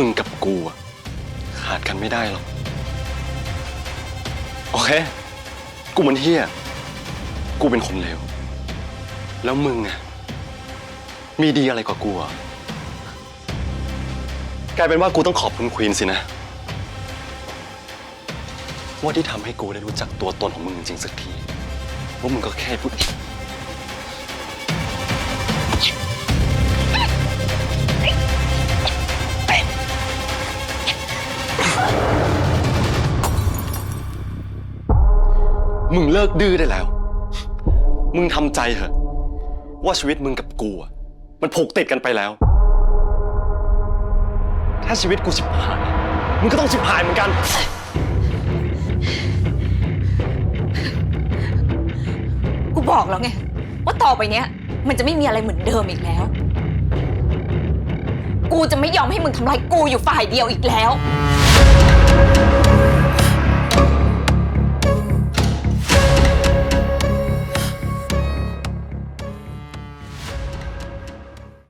มึงกับกูอะขาดกันไม่ได้หรอก โอเค กูมันเฮียกูเป็นคนเลว แล้วมึงอะมีดีอะไรกว่ากูอะกลายเป็นว่ากูต้องขอบคุณควีนสินะ ว่าที่ทำให้กูได้รู้จักตัวตนของมึงจริงๆสักทีว่ามึงก็แค่ผู้ มึงเลิกดื้อได้แล้ว มึงทำใจเถอะ ว่าชีวิตมึงกับกูอะมันผูกติดกันไปแล้ว ถ้าชีวิตกูชิบหาย มึงก็ต้องชิบหายเหมือนกัน กูบอกแล้วไง ว่าต่อไปเนี้ย มันจะไม่มีอะไรเหมือนเดิมอีกแล้ว กูจะไม่ยอมให้มึงทำร้ายกูอยู่ฝ่ายเดียวอีกแล้ว